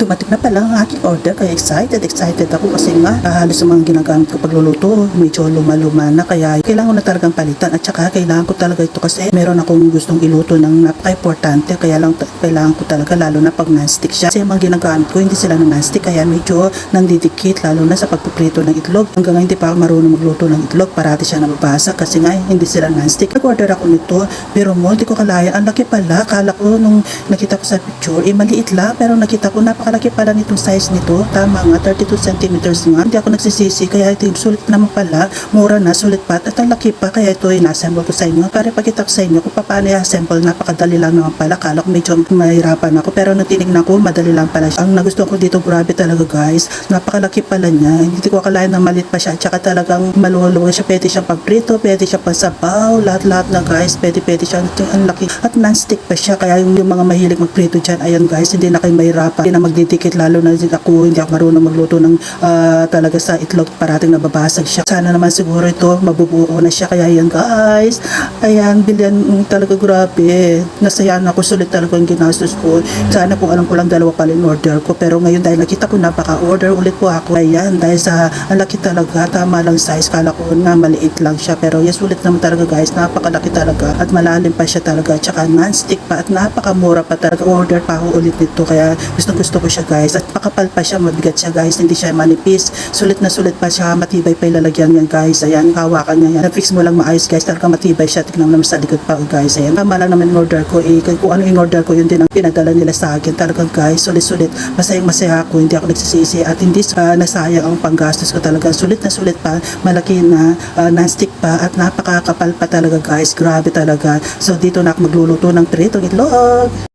Dumating na pala ang aking order kaya excited, excited ako kasi nga ah, halos mga ginagamit ko pagluluto medyo luma-luma na kaya kailangan ko na talagang palitan. At saka kailangan ko talaga ito kasi meron akong gustong iluto ng napaka-importante kaya lang kailangan ko talaga lalo na pag non-stick siya. Kasi mga ginagamit ko hindi sila non-stick kaya medyo nandidikit lalo na sa pagpiprito ng itlog. Hanggang hindi pa ako marunong magluto ng itlog parati siya nababasa kasi nga hindi sila non-stick. Nag-order ako nito pero mo hindi ko kalaya ang laki pala. Kala ko nung nakita ko sa picture eh maliit lang pero nakita ko napakalaki pala nitong size nito. Tama nga 32 centimeters nga. Hindi ako nagsisisi kaya ito yung sulit naman pala. Mura na sulit pa. At ang laki pa kaya ito inassemble ko sa inyo. Para pakita ko sa inyo kung paano i-assemble. Napakadali lang naman pala. Kala ko medyo mahirapan ako pero nung tinignan ko madali lang pala siya. Ang nagustuhan ko dito grabe talaga guys. Napakalaki pala niya. Hindi ko akalain na malit pa siya. At saka talagang maluwalo siya. Pwede siyang pagprito pwede siya pagsabaw lahat-lahat na guys. Pwede pwede siya. Ang laki. At non-stick pa siya. Kaya yung, yung mga mahilig magprito dyan ayan guys. Hindi na kayo mahirapan. Hindi na magdidikit lalo na ako hindi ako marunong magluto ng ah, talaga sa itlog parating nababasag siya. Sana naman siguro ito mabubuo na siya. Kaya ayan guys ayan bilyan mm, talaga grabe. Nasayaan ako sulit talaga yung ginastos ko. Sana kung alam ko lang dalawa pala yung order ko. Pero ngayon dahil nakita ko napaka-order ulit po ako. Ayan dahil sa ang laki talaga tama lang size. Kala ko nga maliit lang siya. Pero yes ulit naman talaga guys napakalaki talaga. At malalim pa siya talaga. Tsaka non-stick pa at napakamura pa talaga. Order pa ako ulit nito. Kaya gusto gusto ko siya guys. At pakapal pa siya mabigat siya guys. Hindi siya manipis. Sulit na sulit pa siya. Matibay pa ilalagyan yan guys. Ayan hawakan niya yan. Na-fix mo lang maayos guys. Talaga matibay siya. Tignan mo naman sa likod pa oh, guys. Ayan. Tama lang naman order ko eh. Kung ano yung order ko yun din ang pinadala nila sa akin. Talagang guys sulit sulit masayang masaya ako. Hindi ako nagsisisi. At hindi uh, nasayang ang panggastos ko talaga. Sulit na sulit pa. Malaki na uh, non-stick pa. At napakakapal pa talaga guys. Grabe talaga. So dito na ako magluluto ng pritong itlog